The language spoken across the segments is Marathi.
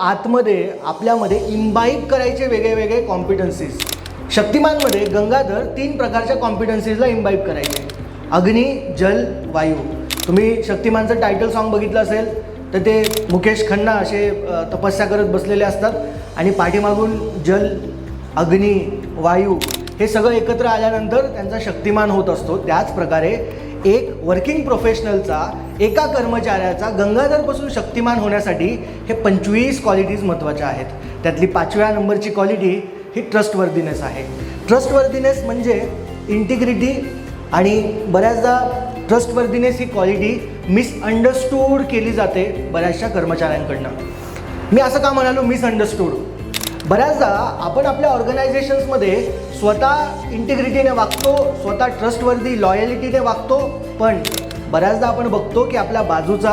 आतमध्ये आपल्यामध्ये इम्बाईब करायचे वेगळे वेगळे कॉम्पिटन्सीज शक्तिमानमध्ये गंगाधर तीन प्रकारच्या कॉम्पिटन्सीजला इम्बाईब करायचे. अग्नी जल वायू. तुम्ही शक्तिमानचं टायटल सॉन्ग बघितलं असेल तर ते मुकेश खन्ना असे तपस्या करत बसलेले असतात. आणि पाठीमागून जल अग्नी वायू हे सगळं एकत्र आल्यानंतर त्यांचा शक्तिमान होत असतो. त्याच प्रकारे एक वर्किंग प्रोफेशनलचा एका कर्मचाऱ्याचा गंगाधरपासून शक्तिमान होण्यासाठी हे पंचवीस क्वालिटीज महत्त्वाच्या आहेत. त्यातली पाचव्या नंबरची क्वालिटी ही ट्रस्टवर्दीनेस आहे. ट्रस्टवर्दीनेस म्हणजे इंटिग्रिटी आणि बऱ्याचदा ट्रस्टवर्दीनेस ही क्वालिटी मिसअंडरस्टूड केली जाते बऱ्याचशा कर्मचाऱ्यांकडनं. मी असं का म्हणालो मिसअंडरस्टूड बऱ्याचदा आपण आपल्या ऑर्गनायझेशन्समध्ये स्वतः इंटिग्रिटीने वागतो स्वतः ट्रस्टवरती लॉयलिटीने वागतो पण बऱ्याचदा आपण बघतो की आपल्या बाजूचा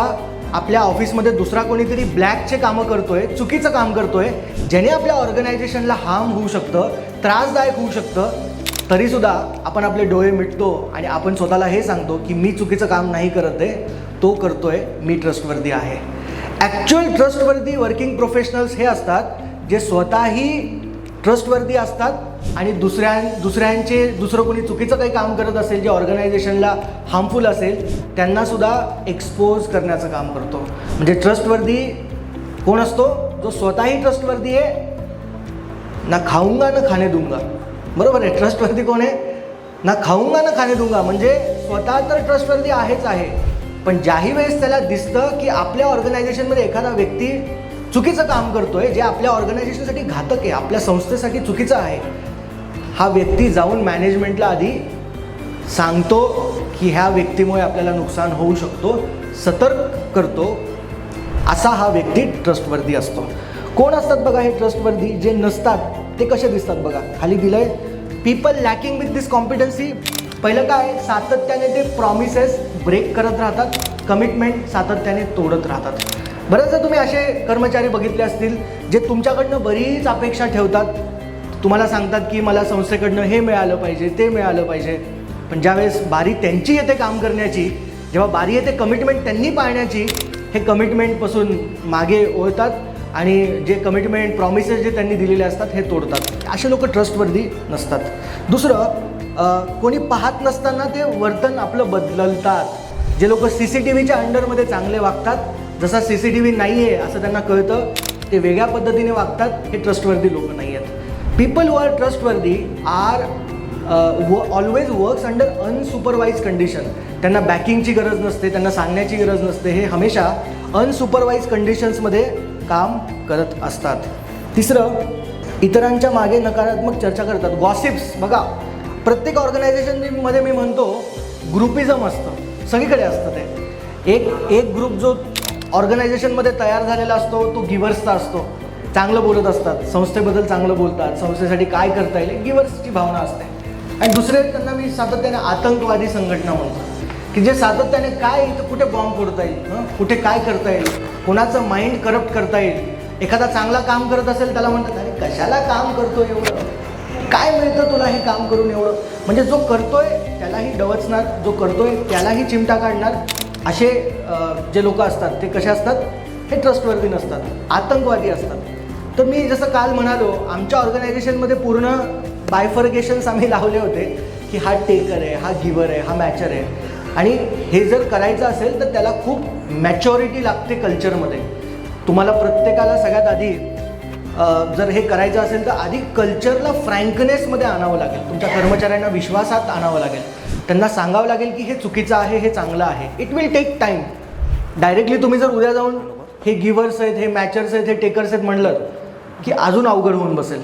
आपल्या ऑफिसमध्ये दुसरा कोणीतरी ब्लॅकचे कामं करतोय चुकीचं काम करतोय ज्याने आपल्या ऑर्गनायझेशनला हार्म होऊ शकतं त्रासदायक होऊ शकतं तरीसुद्धा आपण आपले डोळे मिटतो आणि आपण स्वतःला हे सांगतो की मी चुकीचं काम नाही करत आहे तो करतोय मी ट्रस्टवर्दी आहे. ॲक्च्युअल ट्रस्टवर्दी वर्किंग प्रोफेशनल्स हे असतात जे स्वतःही ट्रस्टवर्दी असतात आणि दुसऱ्या दुसऱ्यांचे दुसरं कोणी चुकीचं काही काम करत असेल जे ऑर्गनायझेशनला हार्मफुल असेल त्यांनासुद्धा एक्सपोज करण्याचं काम करतो. म्हणजे ट्रस्टवर्दी कोण असतो? जो स्वतःही ट्रस्टवर्दी आहे ना खाऊंगा ना खाणे दूंगा. बरोबर आहे? ट्रस्टवर्दी कोण आहे? ना खाऊंगा ना खाणे दूंगा. म्हणजे स्वतः तर ट्रस्टवर्दी आहेच आहे. पण ज्याही वेळेस त्याला दिसतं की आपल्या ऑर्गनायझेशनमध्ये एखादा व्यक्ती चुकीचं काम करतोय जे आपल्या ऑर्गनायझेशनसाठी घातक आहे आपल्या संस्थेसाठी चुकीचं आहे हा व्यक्ती जाऊन मॅनेजमेंटला आधी सांगतो की ह्या व्यक्तीमुळे आपल्याला नुकसान होऊ शकतो सतर्क करतो. असा हा व्यक्ती ट्रस्टवर्दी असतो. कोण असतात बघा हे ट्रस्टवर्दी जे नसतात ते कसे दिसतात बघा? खाली दिलंय people lacking with this competency पहिलं काय? सातत्याने ते प्रॉमिसेस ब्रेक करत राहतात कमिटमेंट सातत्याने तोडत राहतात. बरेचदा तुम्ही असे कर्मचारी बघितले असतील जे तुमच्याकडनं बरीच अपेक्षा ठेवतात. तुम्हाला सांगतात की मला संस्थेकडनं हे मिळालं पाहिजे ते मिळालं पाहिजे. पण ज्यावेळेस बारी त्यांची येते काम करण्याची जेव्हा बारी येते कमिटमेंट त्यांनी पाळण्याची हे कमिटमेंटपासून मागे ओळतात आणि जे कमिटमेंट प्रॉमिसेस जे त्यांनी दिलेले असतात हे तोडतात. असे लोक ट्रस्टवर्दी नसतात. दुसरं कोणी पाहत नसताना ते वर्तन आपलं बदलतात. जे लोक सी सी टी व्हीच्या अंडरमध्ये चांगले वागतात जसा सी सी टी व्ही नाही आहे असं त्यांना कळतं ते वेगळ्या पद्धतीने वागतात हे ट्रस्टवर्दी लोक नाही आहेत people who are trustworthy are always works under unsupervised condition त्यांना बॅकिंगची गरज नसते त्यांना सांगण्याची गरज नसते हे हमेशा अनसुपरवाईज कंडिशन्समध्ये काम करत असतात. तिसरं इतरांच्या मागे नकारात्मक चर्चा करतात. गॉसिप्स बघा प्रत्येक ऑर्गनायझेशनमध्ये मी म्हणतो ग्रुपिझम असतं. सगळीकडे असतं ते. एक एक ग्रुप जो ऑर्गनायझेशनमध्ये तयार झालेला असतो तो गिवर्सचा असतो. चांगलं बोलत असतात. संस्थेबद्दल चांगलं बोलतात. संस्थेसाठी काय करता येईल गिवर्सची भावना असते. आणि दुसरे त्यांना मी सातत्याने आतंकवादी संघटना म्हणतो. की जे सातत्याने काय इथं कुठे बॉम्ब फोडता येईल कुठे काय करता येईल कोणाचं माइंड करप्ट करता येईल एखादा चांगला काम करत असेल त्याला म्हणतात अरे कशाला काम करतो एवढं? काय मिळतं तुला हे काम करून एवढं? म्हणजे जो करतोय त्यालाही डवचणार जो करतोय त्यालाही चिमटा काढणार. असे जे लोक असतात ते कसे असतात? हे ट्रस्टवर्दी नसतात आतंकवादी असतात. तर मी जसं काल म्हणालो आमच्या ऑर्गनायझेशनमध्ये पूर्ण बायफर्गेशन्स आम्ही लावले होते की हा टेकर आहे हा गिवर आहे हा मॅचर आहे. आणि हे जर करायचं असेल तर त्याला खूप मॅच्युरिटी लागते कल्चरमध्ये तुम्हाला प्रत्येकाला सगळ्यात आधी जर हे करायचं असेल तर आधी कल्चरला फ्रँकनेसमध्ये आणावं लागेल. तुमच्या कर्मचाऱ्यांना विश्वासात आणावं लागेल. त्यांना सांगावं लागेल की हे चुकीचं आहे हे चांगलं आहे. It will take time directly तुम्ही जर उद्या जाऊन हे गिवर्स आहेत हे मॅचर्स आहेत हे टेकर्स आहेत म्हणलं की अजून अवघड होऊन बसेल.